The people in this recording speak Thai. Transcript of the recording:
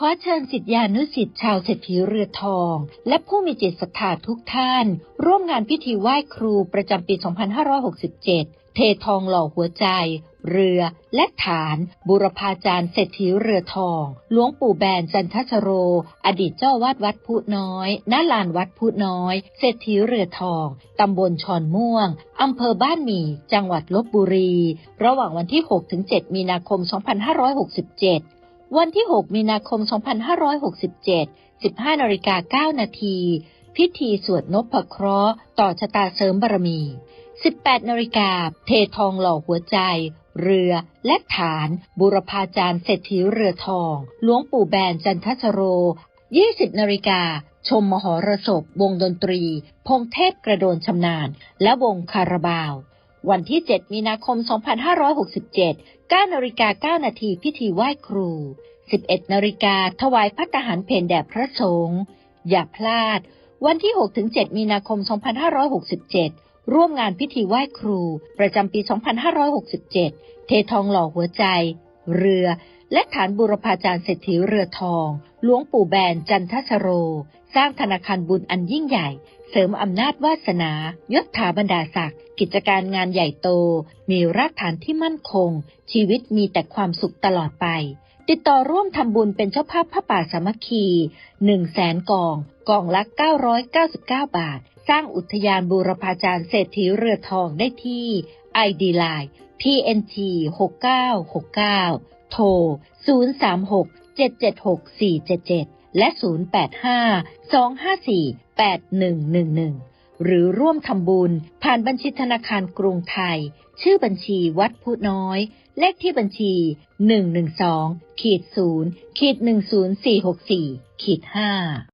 ขอเชิญสิทธิานุสิทธิ์ชาวเศรษฐีเรือทอง และผู้มีจิตศรัทธาทุกท่าน ร่วมงานพิธีไหว้ครูประจำปี 2567 เททองหล่อหัวใจ เรือและฐาน บุรพาจารย์เศรษฐีเรือทอง หลวงปู่แบนจันทสโร อดีตเจ้าวาดวัดพุน้อยณลานวัดพุน้อย เศรษฐีเรือทอง ตำบลชอนม่วง อำเภอบ้านหมี่ จังหวัดลบบุรี ระหว่างวันที่ 6-7 มีนาคม 2567 วันที่ 6 มีนาคม 2567 15นาฬิกา9นาที พิธีสวดนพเคราะห์ต่อชะตาเสริมบารมี 18นาฬิกาเททองหล่อหัวใจ เรือและฐาน บุรพาจารย์เศรษฐีเรือทอง หลวงปู่แบนจันทสโร 20นาฬิกาชมมหรสพวงดนตรี พงเทพกระโดนชำนาญ และวงคาราบาว วันที่ 7 มีนาคม 2567 9นาฬิกา9นาทีพิธีไหว้ครู 11นาฬิกาถวายพัตหารเพนแด่พระสงฆ์อย่าพลาด วันที่ 6-7 มีนาคม 2567 ร่วมงานพิธีไหว้ครู ประจำปี 2567 เททองหล่อหัวใจ เรือ และฐานบุรพาจารย์เศรษฐีเรือทองหลวงปู่แบนจันทสโร สร้างธนาคารบุญอันยิ่งใหญ่ เสริมอำนาจวาสนายศถาบรรดาศักดิ์กิจการงานใหญ่โต มีรากฐานที่มั่นคง ชีวิตมีแต่ความสุขตลอดไป ติดต่อร่วมทำบุญเป็นเจ้าภาพพระป่าสามัคคี1แสนกอง กองละ 999 บาท สร้างอุทยานบูรพาจารย์เศรษฐีเรือทองได้ที่ ID Line PNT 6969 โทร 036 776 477 และ 085 254 8111 หรือร่วมทำบุญผ่านบัญชีธนาคารกรุงไทย ชื่อบัญชีวัดผู้น้อย เลขที่บัญชี 112ขีด0ขีด10464ขีด5